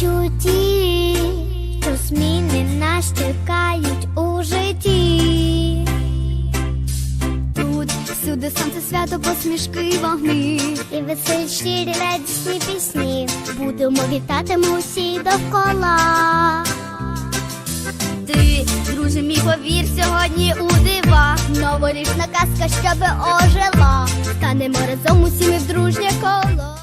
перечутті, що зміни нас чекають у житті. Тут всюди сонце свято, посмішки вогни. І веселі щирі радісні пісні. Будемо вітати ми усі довкола. Ти, друже мій, повір сьогодні у дива. Новорічна казка, щоби ожила. Станемо разом усі ми в дружнє коло.